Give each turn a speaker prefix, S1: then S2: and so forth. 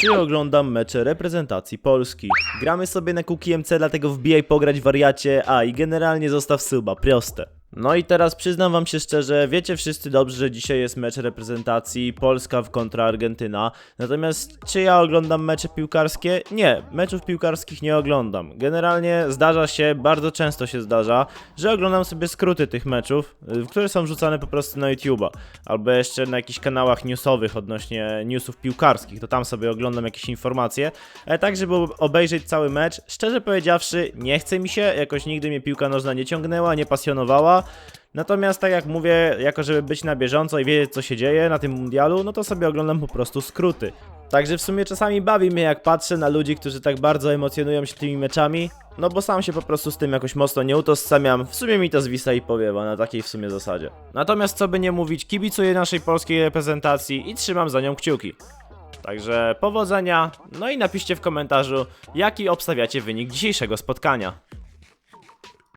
S1: czy oglądam mecze reprezentacji Polski. Gramy sobie na QQMC, dlatego wbijaj pograć wariacie, a i generalnie zostaw suba, proste. No i teraz przyznam wam się szczerze, wiecie wszyscy dobrze, że dzisiaj jest mecz reprezentacji Polska w kontra Argentyna. Natomiast czy ja oglądam mecze piłkarskie? Nie, meczów piłkarskich nie oglądam. Generalnie zdarza się, bardzo często się zdarza, że oglądam sobie skróty tych meczów, y, które są wrzucane po prostu na YouTube'a. Albo jeszcze na jakichś kanałach newsowych odnośnie newsów piłkarskich, to tam sobie oglądam jakieś informacje. Ale tak, żeby ob- obejrzeć cały mecz, szczerze powiedziawszy, nie chce mi się, jakoś nigdy mnie piłka nożna nie ciągnęła, nie pasjonowała. Natomiast tak jak mówię, jako żeby być na bieżąco i wiedzieć co się dzieje na tym mundialu, no to sobie oglądam po prostu skróty. Także w sumie czasami bawi mnie jak patrzę na ludzi, którzy tak bardzo emocjonują się tymi meczami, no bo sam się po prostu z tym jakoś mocno nie utożsamiam, w sumie mi to zwisa i powiewa na takiej w sumie zasadzie. Natomiast co by nie mówić, kibicuję naszej polskiej reprezentacji i trzymam za nią kciuki. Także powodzenia, no i napiszcie w komentarzu, jaki obstawiacie wynik dzisiejszego spotkania.